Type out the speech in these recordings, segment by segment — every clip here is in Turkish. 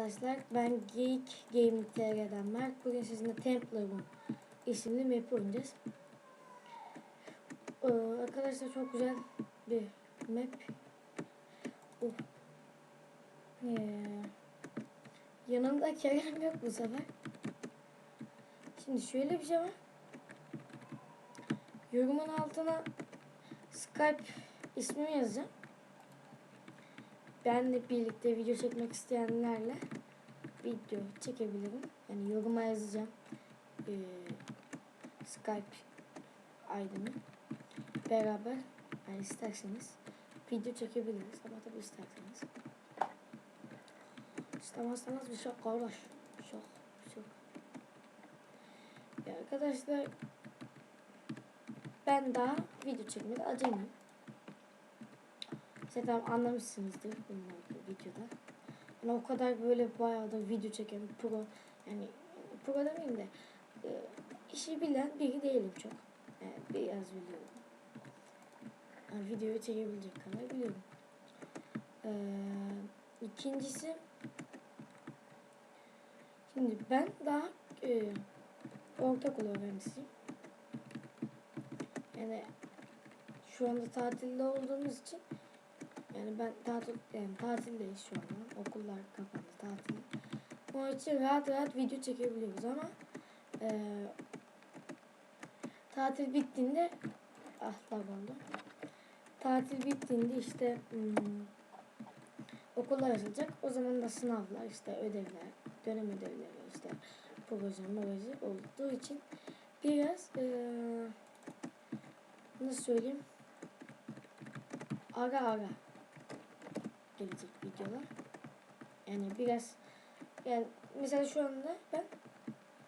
arkadaşlar. Ben Geek Gaming TR'den Mert. Bugün sizinle Templar Run isimli map oynayacağız. Ee, arkadaşlar çok güzel bir map. Oh. Ee, yanımda Kerem yok bu sefer. Şimdi şöyle bir şey var. Yorumun altına Skype ismimi yazacağım. Benle birlikte video çekmek isteyenlerle video çekebilirim. Yani yoruma yazacağım. Ee, Skype ID'mi. Beraber yani isterseniz video çekebiliriz. Ama tabii isterseniz. İstemezseniz bir şey kardeş. Bir şey, bir şey. Ya arkadaşlar ben daha video çekmede acemiyim. Zaten anlamışsınızdır bunlar videoda. Yani o kadar böyle bayağı da video çeken pro yani pro demeyeyim de e, işi bilen biri değilim çok. Yani biraz biliyorum. Yani videoyu çekebilecek kadar biliyorum. Ee, ikincisi şimdi ben daha e, ortaokul öğrencisiyim. Yani şu anda tatilde olduğumuz için yani ben tatil yani tatildeyiz şu anda. Okullar kapandı tatil. Onun için rahat rahat video çekebiliyoruz ama e, tatil bittiğinde ah oldu. Tatil bittiğinde işte hmm, okullar açılacak. O zaman da sınavlar, işte ödevler, dönem ödevleri, işte proje, proje olduğu için biraz e, nasıl söyleyeyim ara ara gelecek videolar. Yani biraz yani mesela şu anda ben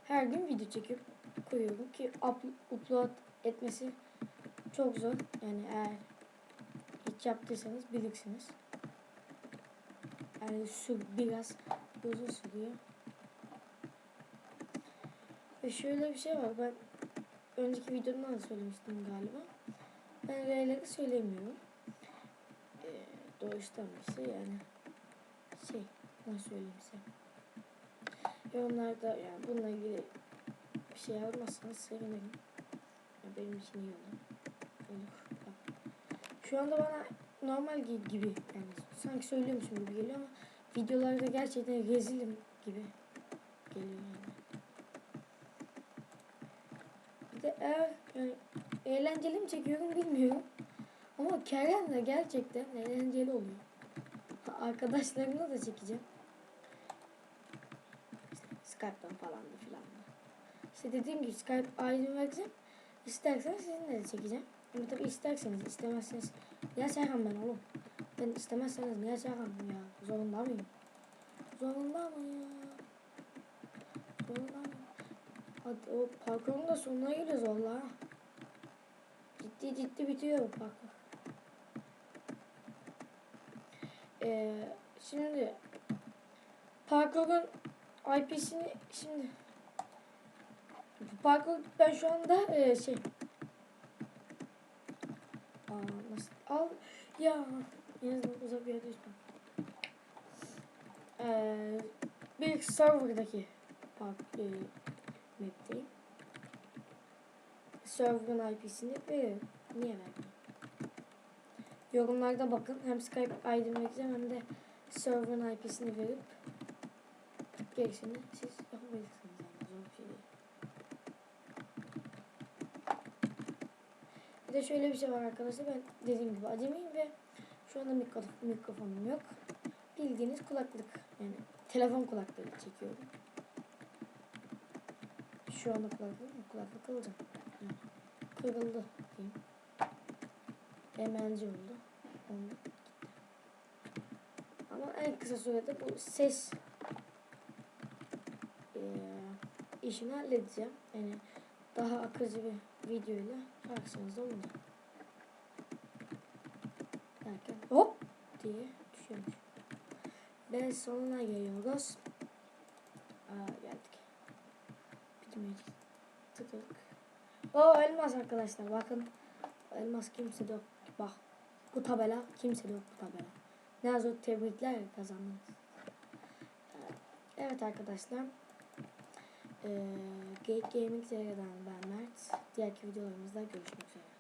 her gün video çekip koyuyorum ki up- upload etmesi çok zor. Yani eğer hiç yaptıysanız bilirsiniz. Yani şu biraz uzun sürüyor. Ve şöyle bir şey var. Ben önceki videomda da söylemiştim galiba. Ben R'leri söylemiyorum. Doğuştan bir yani. Şey, nasıl söyleyeyim size. Yorumlarda yani bununla ilgili bir şey yazmazsanız sevinirim. Yani benim için iyi olur. Olur. Şu anda bana normal gi- gibi yani sanki söylüyormuşum gibi geliyor ama videolarda gerçekten rezilim gibi geliyor yani. Bir de eğer yani eğlenceli mi çekiyorum bilmiyorum. Ama Kerem de gerçekten eğlenceli oluyor. Arkadaşlarımla da çekeceğim. İşte Skype'dan falan da filan da. İşte dediğim gibi Skype aydın vereceğim. İsterseniz sizinle de çekeceğim. Ama tabii isterseniz istemezseniz niye çekemem ben oğlum? Ben istemezseniz niye çekemem ya? Zorunda mıyım? Zorunda mı ya? Zorunda mıyım? Hadi o parkurun da sonuna geliyoruz valla. Ciddi ciddi bitiyor bu parkur. Ee, şimdi parkurun IP'sini şimdi parkur ben şu anda e, şey Aa, nasıl al ya yine uzak bir yerde düştüm. Ee, bir serverdaki park e, map'teyim. Server'ın IP'sini veriyorum. Niye vermiyorum? Yorumlarda bakın. Hem Skype ID'mi vereceğim hem de server'ın IP'sini verip gerisini siz yapabilirsiniz. Yani şey. Bir de şöyle bir şey var arkadaşlar. Ben dediğim gibi acemiyim ve şu anda mikro, mikrofonum yok. Bildiğiniz kulaklık. Yani telefon kulaklığı çekiyorum. Şu anda kulaklık mı? Kulaklık alacağım. Kırıldı diyeyim. Hemenci oldu. Oldu. Gitti. Ama en kısa sürede bu ses eee, işini halledeceğim. Yani daha akıcı bir videoyla karşınızda olacağım. Derken hop diye düşüyormuş. Ve sonuna geliyoruz. Aa, geldik. Bitmeyecek. Tıkık. O elmas arkadaşlar bakın. Elmas kimse yok. Bak bu tabela kimse yok bu tabela. Yazıyor tebrikler kazandınız. Evet arkadaşlar. Ee, Gate Gaming TR'den ben Mert. Diğerki videolarımızda görüşmek üzere.